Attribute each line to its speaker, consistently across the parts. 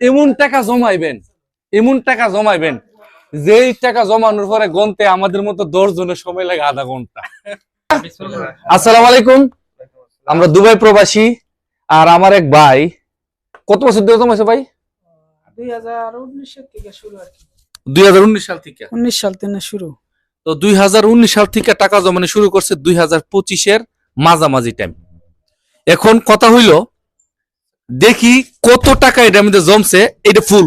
Speaker 1: এমন টাকা জমাইবেন এমন টাকা জমাইবেন যেই টাকা জমানোর পরে গনতে আমাদের মতো দশ জনের সময় লাগে আধা ঘণ্টা। আসসালাম আলাইকুম। আমরা দুবাই প্রবাসী আর আমার এক ভাই। কত বছর ধরে জমাইছে ভাই?
Speaker 2: দুই হাজার উনিশের থেকে শুরু আর কি
Speaker 1: দুই হাজার উনিশ সাল থেকে।
Speaker 2: উনিশ সাল থেকে শুরু।
Speaker 1: তো দুই হাজার উনিশ সাল থেকে টাকা জমানো শুরু করছে দুই হাজার পঁচিশের মাঝামাঝি টাইম এখন কথা হইল দেখি কত টাকা এটার মধ্যে জমছে। এটা ফুল।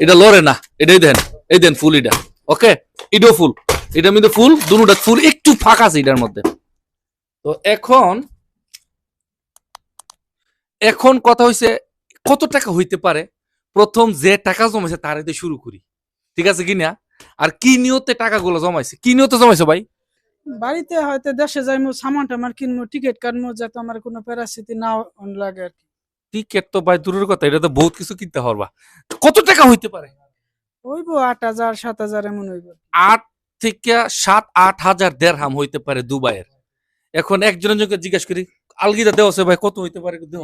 Speaker 1: এটা লড়ে না। এটাই দেন এই দেন ফুল এটা। ওকে? এটাও ফুল। এটার মধ্যে ফুল, দুটা ফুল, একটু ফাঁকা আছে এটার মধ্যে। তো এখন এখন কথা হইছে কত টাকা হইতে পারে? প্রথম যে টাকা জমাইছে তার দিয়ে শুরু করি। ঠিক আছে কি না? আর কি নিয়তে টাকাগুলো জমাইছে? কি নিয়তে জমাইছে ভাই?
Speaker 2: বাড়িতে হয়তো দেশে যাইমু সামান টামান কিনবো টিকিট কাটবো যাতে আমার কোনো প্যারাসিটি না লাগে আর কি।
Speaker 1: টিকেট তো ভাই দূরের কথা এটা তো বহুত কিছু কিনতে হরবা কত টাকা হইতে পারে?
Speaker 2: হইবো আট হাজার সাত হাজার এমন হইব।
Speaker 1: আট থেকে সাত আট হাজার দেড় হাম হইতে পারে দুবাইয়ের। এখন একজনের জনকে জিজ্ঞাসা করি আলগিদা দেওয়া আছে ভাই কত হইতে পারে দেহ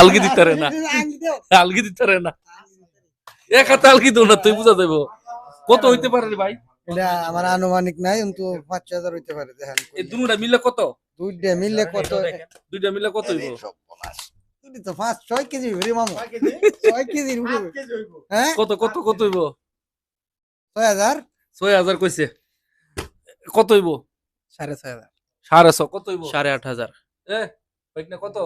Speaker 1: আলগি দিতে না। আলগি দিতে পারে না। এক হাতে আলগি দেবো না তুই বুঝা দেবো কত হইতে পারে রে ভাই?
Speaker 3: এটা আমার আনুমানিক নাই কিন্তু পাঁচ হাজার হইতে পারে দেখেন।
Speaker 1: এই দুটা মিলে কত?
Speaker 3: দুইটা মিলে কত
Speaker 1: দুইটা মিলে কত হইব?
Speaker 3: দুইটা তো পাঁচ ছয় কেজি রে মামু। ছয় কেজি? হ্যাঁ?
Speaker 1: কত কত কত হইব?
Speaker 3: ছয় হাজার?
Speaker 1: ছয় হাজার কইছে। কত হইব?
Speaker 3: সাড়ে ছয় হাজার।
Speaker 1: সাড়ে ছ কত হইব?
Speaker 4: সাড়ে আট হাজার।
Speaker 1: এ না কত?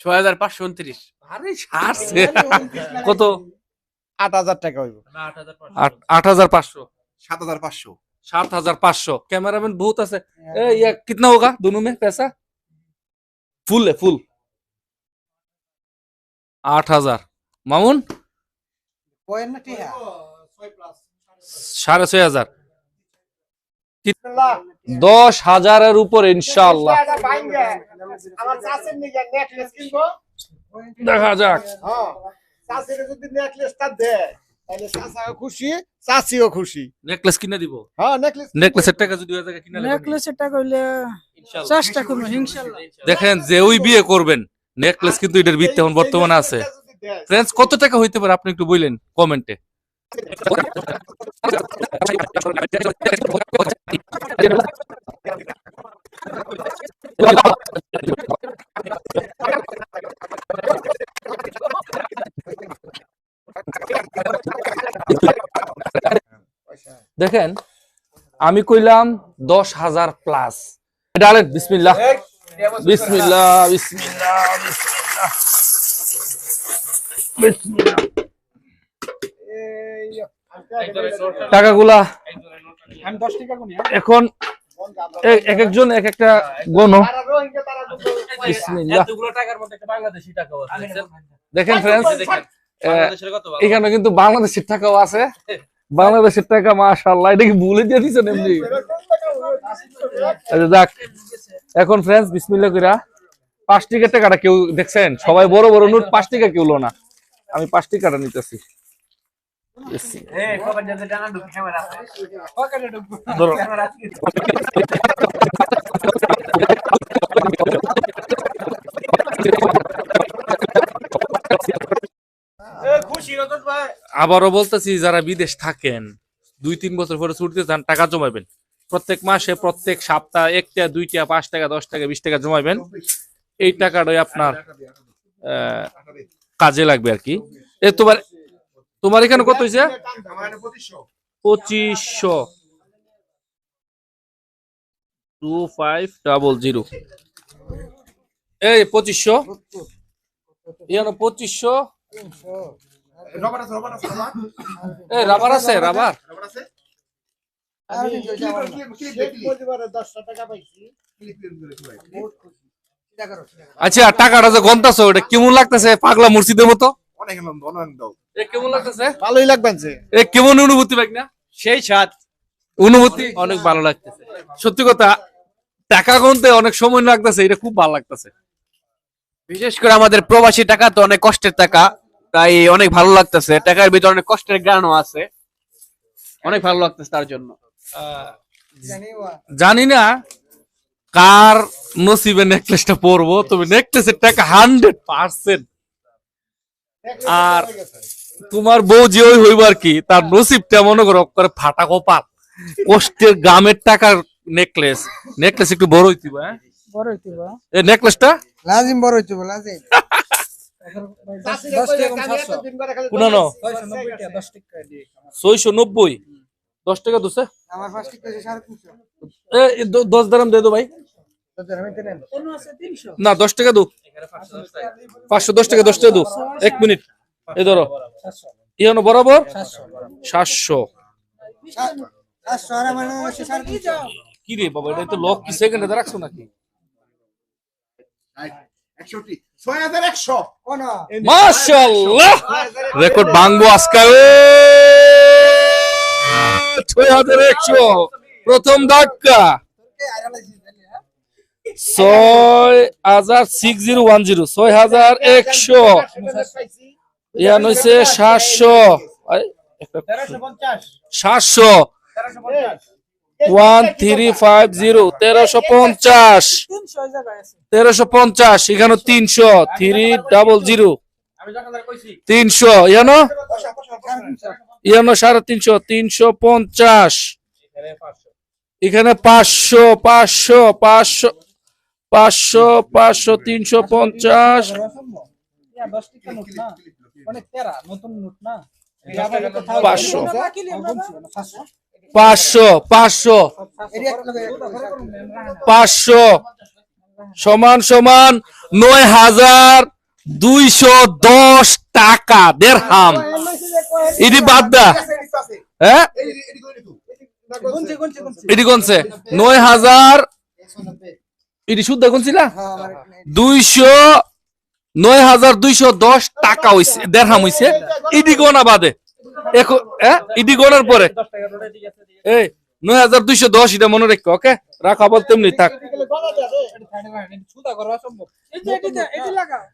Speaker 4: ছয় হাজার পাঁচশো উনত্রিশ।
Speaker 1: আরে সারছে কত?
Speaker 3: আট হাজার টাকা হইব।
Speaker 1: আট হাজার পাঁচশো।
Speaker 5: সাত হাজার পাঁচশো।
Speaker 1: सात हजार पाँच सौ कैमरामैन बहुत আছে ए ये कितना होगा दोनों में पैसा फुल है फुल आठ हजार मामून
Speaker 3: কয়েন না টিহা
Speaker 1: সাড়ে ছয় হাজার দশ হাজারের উপর ইনশাল্লাহ
Speaker 6: আমার চাষের নিয়ে নেকলেস কিনবো
Speaker 1: দেখা যাক
Speaker 6: তাহলে খুশি
Speaker 1: নেকলেস কিনে দিব?
Speaker 6: হ্যাঁ নেকলেস
Speaker 1: নেকলেসের টাকা যদি ওই জায়গায় কিনে
Speaker 2: নেকলেসের টাকা হইলে চেষ্টা করব ইনশাল্লাহ।
Speaker 1: দেখেন যে ওই বিয়ে করবেন নেকলেস কিন্তু এটার ভিত্তি এখন বর্তমানে আছে। ফ্রেন্ডস কত টাকা হইতে পারে আপনি একটু বললেন কমেন্টে? দেখেন আমি কইলাম দশ হাজার প্লাস ডালেন বিসমিল্লাহ। বিসমিল্লাহ বিসমিল্লাহ বিসমিল্লাহ। টাকাগুলা এখন এক একজন এক একটা গণ। দেখেন ফ্রেন্ডস এখানে কিন্তু বাংলাদেশের টাকাও আছে। বাংলাদেশের টাকা মাশাআল্লাহ এটা কি ভুলে দিয়ে দিছেন এমনি? আচ্ছা যাক। এখন ফ্রেন্ডস বিসমিল্লাহ কইরা পাঁচ টিকের টাকাটা কেউ দেখছেন? সবাই বড় বড় নোট পাঁচ টিকা কেউ লো না। আমি পাঁচ টাকাটা নিতেছি। ধরো।
Speaker 6: খুশি রতন ভাই
Speaker 1: আবারও বলতেছি, যারা বিদেশ থাকেন, দুই, তিন বছর পরে ছুটিতে যান, টাকা জমাবেন প্রত্যেক মাসে, প্রত্যেক সপ্তাহ একটা, দুইটা, পাঁচ টাকা, দশ টাকা, বিশ টাকা জমাবেন এই টাকাটাই আপনার কাজে লাগবে আর কি। এ, তোমার তোমার এখানে কত হয়েছে
Speaker 6: পঁচিশশো।
Speaker 1: Two five double zero. এই, পঁচিশশো? পঁচিশশো?
Speaker 6: রবার আছে রবার আছে রবার
Speaker 1: এই রাবার আছে রাবার
Speaker 6: রবার আছে?
Speaker 3: আমি
Speaker 1: আচ্ছা টাকাটা যে গন্তাছো ওটা কেমন লাগতেছে পাগলা মুর্শিদের মতো?
Speaker 5: অনেক আনন্দ আনন্দ।
Speaker 1: এ কেমন লাগতেছে?
Speaker 6: ভালোই লাগবেন যে।
Speaker 1: এ কেমন অনুভূতি পাই না?
Speaker 4: সেই সাত
Speaker 1: অনুভূতি
Speaker 4: অনেক ভালো লাগতেছে।
Speaker 1: সত্যি কথা টাকা গুনতে অনেক সময় লাগতেছে এটা খুব ভালো লাগতেছে।
Speaker 4: বিশেষ করে আমাদের প্রবাসী টাকা তো অনেক কষ্টের টাকা। তাই অনেক ভালো লাগতেছে। টাকার ভিতরে অনেক কষ্টের জ্ঞানও আছে। অনেক ভালো লাগতেছে তার জন্য।
Speaker 3: জানি
Speaker 1: না কার নসিবে নেকলেসটা পরবো। তবে নেকলেসের টাকা হান্ড্রেড পার্সেন্ট আর তোমার বউ যে ওই হইব আর কি তার নসিবটা মনে করো করে ফাটা কপাল। কষ্টের গ্রামের টাকার নেকলেস নেকলেস একটু বড় হইতিব হ্যাঁ?
Speaker 2: বড় হইতে বা
Speaker 1: এই নেকলেসটা
Speaker 3: লাজিম বড় হইতে লাজিম।
Speaker 1: ছয়শো নব্বই দশ টাকা দুসে
Speaker 3: আমার ফার্স্ট কেজি সাড়ে তিনশো।
Speaker 1: এ দ- দশ দারাম দে দো ভাই। না দশ টাকা দু। পাঁচশো দশ টাকা দশ টাকা দু। এক মিনিট। এই ধরো। ইহানো বরাবর? সাতশো।
Speaker 3: তিনশো।
Speaker 1: কি রে বাবা এটা তো লক কি সেকেন্ডে রাখছো নাকি? রেকর্ড ভাঙবো আজকে ছয় হাজার একশো। প্রথম ধাক্কা। ছয় হাজার সিক্স জিরো ওয়ান জিরো ছয় হাজার একশো। ইয়ান হইছে সাতশো। সাতশো। ওয়ান থ্রি ফাইভ জিরো তেরোশো পঞ্চাশ। তেরোশো পঞ্চাশ এখানে তিনশো থ্রি ডাবল জিরো। তিনশো ইয়ানো? ইয়ানো সাড়ে তিনশো তিনশো পঞ্চাশ। এখানে পাঁচশো পাঁচশো পাঁচশো পাঁচশো পাঁচশো তিনশো পঞ্চাশ। পাঁচশো। পাঁচশো পাঁচশো। পাঁচশো। সমান সমান নয় হাজার দুইশো দশ টাকা, দেড়হাম। ইডি বাদ দা। হ্যাঁ? ইডি কোনছে নয় হাজার ইডি শুদ্ধ কোনছিলা দুইশো নয় হাজার দুইশো দশ টাকা হইছে, দেড়হাম হইছে। ইডি গোনা বাদে এখন হ্যাঁ ইডি গোনার পরে? এই নয় হাজার দুইশো দশ এটা মনে রেখো ওকে? রাখা বল তেমনি থাক।
Speaker 2: এই যে এটি দে- এটি লাগাও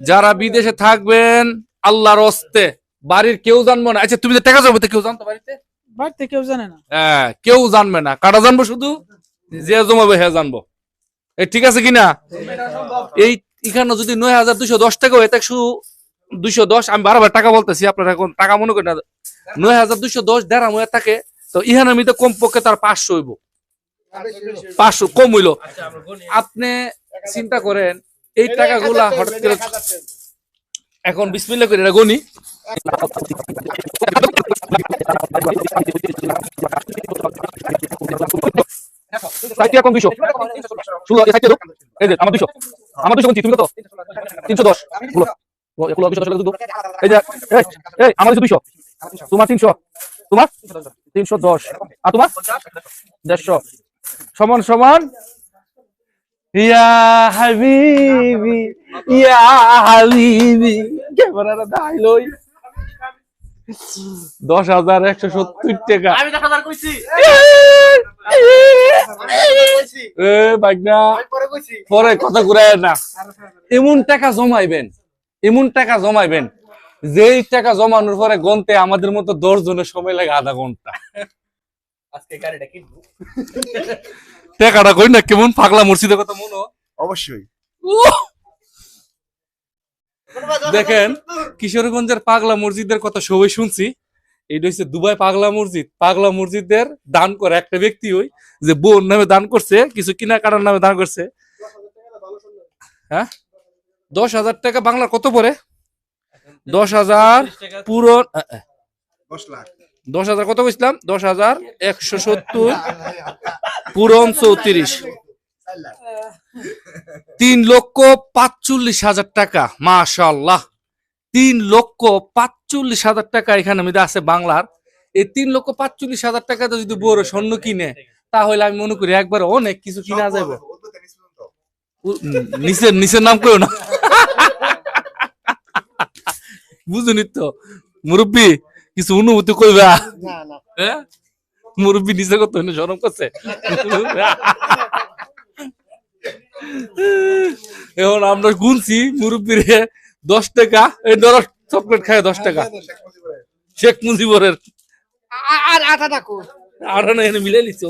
Speaker 1: যারা বিদেশে থাকবেন আল্লাহর হস্তে বাড়ির কেউ জানব না। আচ্ছা তুমি যে টাকা জমাতে কেউ জানতো বাড়িতে?
Speaker 2: বাড়িতে কেউ জানে না।
Speaker 1: হ্যাঁ কেউ জানবে না। কাটা জানব শুধু? যে জমাবে হ্যাঁ জানব। এই ঠিক আছে কিনা? এই এখানে যদি নয় হাজার দুইশো দশ টাকা হয় একশো দুইশো দশ, আমি বারবার টাকা বলতেছি আপনারা এখন, টাকা মনে করেন না। নয় হাজার দুইশো দশ দেড়াম হয়ে থাকে, তো ইহান আমি তো কমপক্ষে তার পাঁচশো হইব। পাঁচশো কম হইল। আপনি চিন্তা করেন, এই টাকাগুলা হঠাৎ করে এখন বিসমিল্লা করে, এটা গনি। এখন আমার দুইশো। আমার দুইশো তুমি কত? তিনশো দশ। দুইশো আমার তোমার তিনশো। তোমার? তিনশো দশ। আর তোমার? দেড়শো। সমান সমান। ইয়া হাবিবি ইয়া হাবিবি। ক্যামেরাটা দাইলই দশ হাজার একশো সত্তর টাকা।
Speaker 4: আমি দশ হাজার কইছি।
Speaker 1: এ বাগনা। পরে কথা ঘুরায় না। এমন টাকা জমাইবেন। এমন টাকা জমাইবেন যেই টাকা জমানোর পরে গনতে আমাদের মতো দশ জনের সময় লাগে আধা ঘণ্টা।
Speaker 4: আজকে গাড়িটা কিনবো।
Speaker 1: টাকাটা কই না কেমন পাগলা মসজিদের কথা মনে
Speaker 5: অবশ্যই।
Speaker 1: দেখেন কিশোরগঞ্জের পাগলা মসজিদের কথা সবাই শুনছি। এইটা হচ্ছে দুবাই পাগলা মসজিদ। পাগলা মসজিদের দান করে একটা ব্যক্তি ওই যে বোন নামে দান করছে কিছু কিনাকাটার নামে দান করছে। হ্যাঁ? দশ হাজার টাকা বাংলার কত পরে দশ হাজার পুরো
Speaker 5: দশ
Speaker 1: হাজার কত বলছিলাম দশ হাজার একশো সত্তর। পূরণ চৌত্রিশ তিন লক্ষ পাঁচচল্লিশ হাজার টাকা মাশাল্লাহ তিন লক্ষ পাঁচচল্লিশ হাজার টাকা এখানে মধ্যে আছে বাংলার। এই তিন লক্ষ পাঁচচল্লিশ হাজার টাকাতে যদি বড় স্বর্ণ কিনে তাহলে আমি মনে করি একবার অনেক কিছু কিনা যাবে। নিচের নিচের নাম কেউ না। বুঝুনি তো মুরব্বী কিছু অনুভূতি কইবা?
Speaker 6: না না।
Speaker 1: হ্যাঁ মুরব্বী নিচে কত হইল সরম করছে? এখন আমরা গুনছি মুরব্বীর দশ টাকা। এই ধরো চকলেট খায় দশ টাকা। শেখ মুজিবরের।
Speaker 3: আর আটা টাকু
Speaker 1: আঠানো এনে মিলে নিচ্ছে